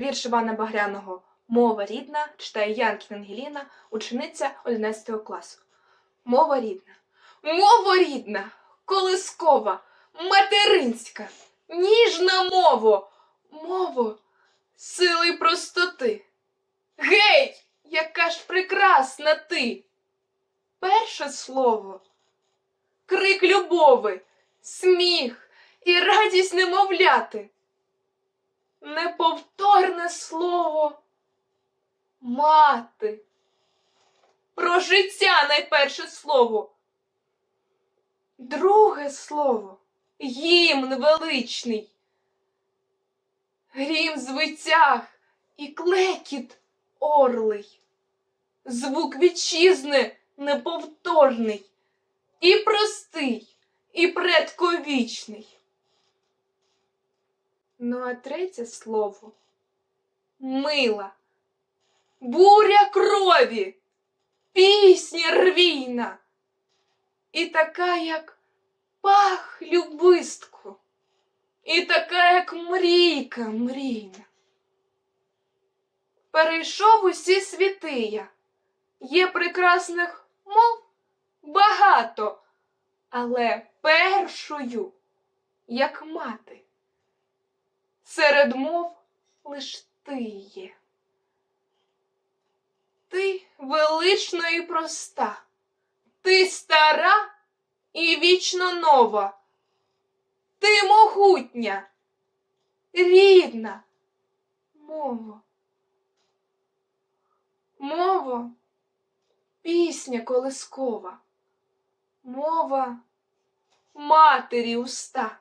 Вірш Івана Багряного Мова рідна читає Янкін Ангеліна, учениця 11 класу. Мова рідна. Мова рідна, колискова, материнська, ніжна мова, мово сили простоти. Гей, яка ж прекрасна ти! Перше слово, крик любови, сміх і радість немовляти. Неповторне слово мати. Про життя найперше слово. Друге слово гімн величний. Грім звитяг і клекіт орлий. Звук вітчизни неповторний, і простий, і предковічний. Ну, а третє слово мила, буря крові, пісня рвійна, і така, як пах любистку, і така, як мрійка мрійна. Перейшов усі світи є прекрасних мов багато, але першою, як мати серед мов лиш є. Ти велична і проста, ти стара і вічно нова, ти могутня, рідна мова. Мова пісня колискова, мова матері уста.